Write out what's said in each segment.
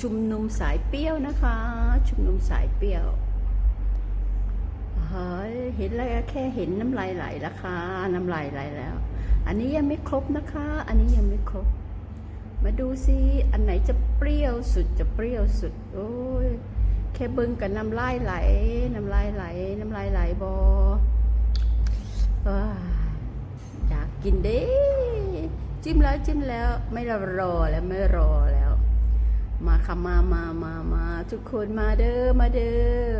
ชุมนุมสายเปรี้ยวนะคะ ชุมนุมสายเปรี้ยวเฮ้ยเห็นแล้วแค่เห็นน้ำลายไหลแล้วค่ะน้ำลายไหลแล้ว อันนี้ยังไม่ครบนะคะ อันนี้ยังไม่ครบ มาดูซิอันไหนจะเปรี้ยวสุดจะเปรี้ยวสุด โอ้ยแค่เบึงกับน้ำลายไหล น้ำลายไหล น้ำลายไหลบออยากกินเด้ จิ้มแล้วจิ้มแล้วไม่รอแล้วไม่รอแล้ว มาค่ะมามามามาทุกคนมาเด้อมาเด้อ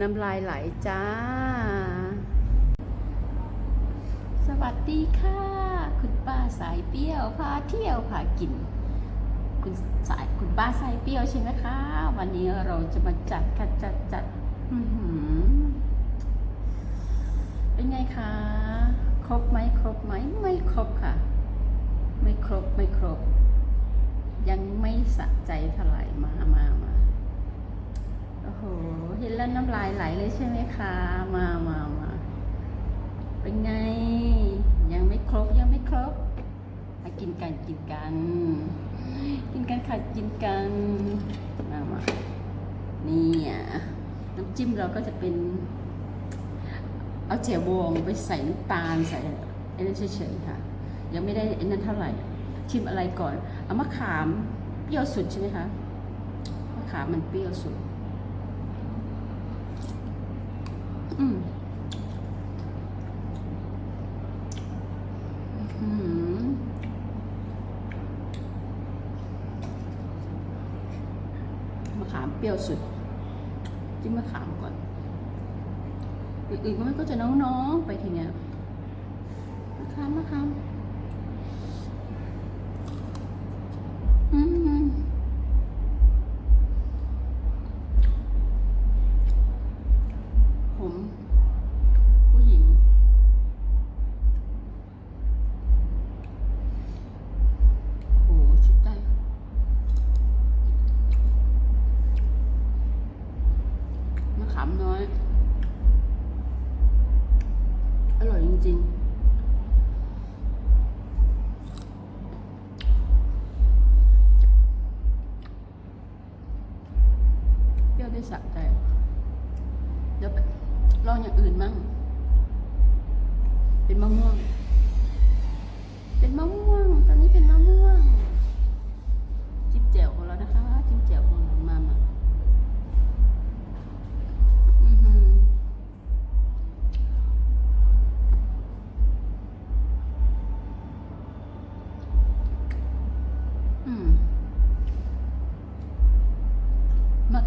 น้ำลายไหลจ้า สวัสดีค่ะ คุณป้าสายเปรี้ยวพาเที่ยวพากิน คุณสายคุณป้าสายเปรี้ยวใช่ไหมคะ วันนี้เราจะมาจัดค่ะจัดจัดเป็นไงคะครบไหมครบไหมไม่ครบค่ะ ไม่ครบไม่ครบ ยังไม่สะใจเท่าไหร่มามามาโอ้โหเห็นแล้วน้ำลายไหลเลยใช่ไหมคะมามามาเป็นไง ยังไม่ครบยังไม่ครบมากินกันกินกัน กินกันค่ะกินกันมามานี่อะน้ำจิ้มเราก็จะเป็น เอาเจียวบองไปใส่น้ำตาลใส่ไอ้นั่นเฉยๆค่ะ ยังไม่ได้ไอ้นั่นเท่าไหร่ ชิมอะไรก่อนเอามะขามเปรี้ยวสุดใช่ไหมคะมะขามมันเปรี้ยวสุดอืมอืมมะขามเปรี้ยวสุดจิ้มมะขามก่อนอื่นๆมันก็จะน้องๆไปทีเนี้ยมะขามมะขามอืม ผมผู้หญิง โอ้ชุดได้มะขามน้อย อร่อยจริง ๆ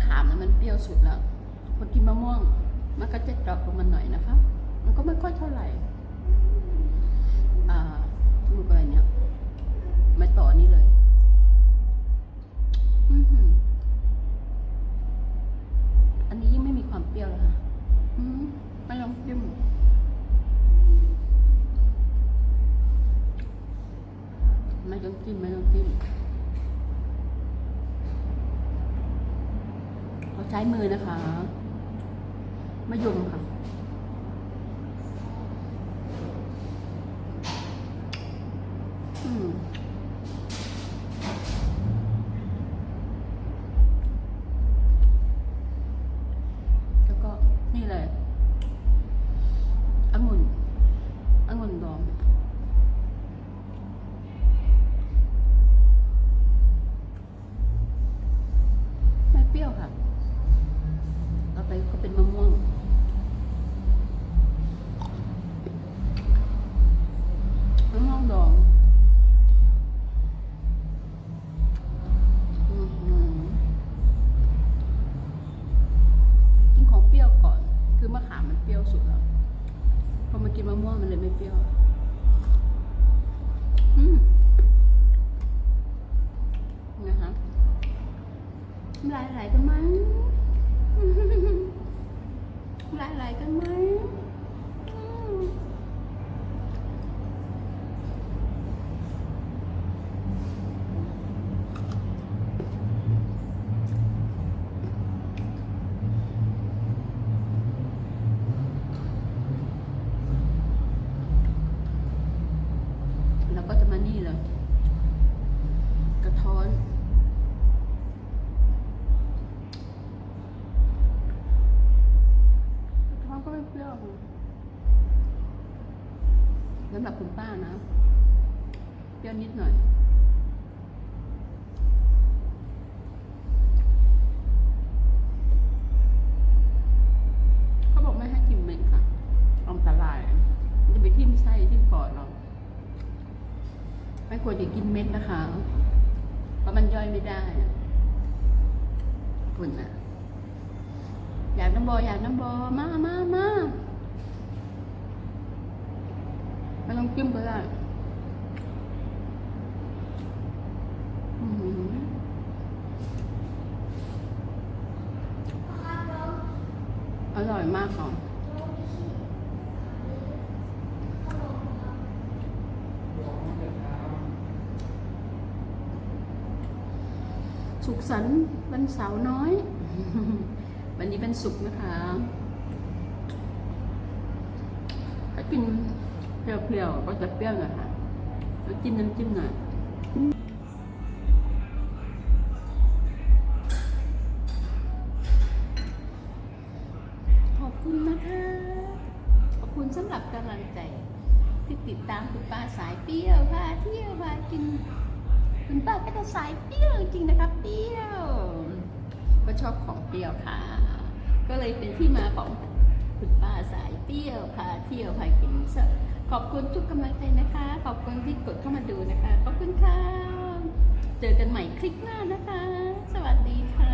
ขามเลยมันเปรี้ยวสุดแล้วพอกินมะม่วง มันก็จะดรอปลงมาหน่อยนะคะมันก็ไม่ค่อยเท่าไหร่อ่าลูกอะไรเนี่ยมาต่อนี่เลยอืมอันนี้ยิ่งไม่มีความเปรี้ยวเลยค่ะอืมไม่ลองจิ้มไม่ต้องจิ้มไม่ต้องจิ้ม เราใช้มือนะคะมะยมค่ะ อืมแล้วก็นี่เลยองุ่นองุ่นดองไม่เปรี้ยวค่ะ ก็เป็นมะม่วง มะม่วงดองกินของเปรี้ยวก่อน คือมะขามมันเปรี้ยวสุดแล้ว พอมากินมะม่วงมันเลยไม่เปรี้ยว อืมนะคะน้ำลายไหลกันมน้ง สำหรับคุณป้านะเปรี้ยวนิดหน่อย เขาบอกไม่ให้กินเม็ดค่ะอันตราย มันจะไปทิ่มไส้ทิ่มปอดเรา ไม่ควรจะกินเม็ดนะคะ เพราะมันย่อยไม่ได้คุณนะ อยากน้ำบออยากน้ำบอมามามาไม่ต้องจิ้มก็ได้อื้อออร่อยมากค่ะสุขสันต์วันเสาร์น้อย วันนี้เป็นสุกนะคะถ้ากินเปรี้ยวๆก็จะเปรี้ยวหน่อยค่ะแล้วจิ้มน้ำจิ้มหน่อยขอบคุณนะคะ ขอบคุณสำหรับกำลังใจ ที่ติดตามคุณป้าสายเปรี้ยวพาเที่ยวพากิน คุณป้าก็จะสายเปรี้ยวจริงๆนะครับเปรี้ยว ก็ชอบของเปรี้ยวค่ะ ก็เลยเป็นที่มาของคุณป้าสายเปรี้ยวพาเที่ยวพากินเสขอบคุณทุกกำลังใจนะคะ ขอบคุณที่กดเข้ามาดูนะคะ ขอบคุณค่ะ เจอกันใหม่คลิปหน้านะคะ สวัสดีค่ะ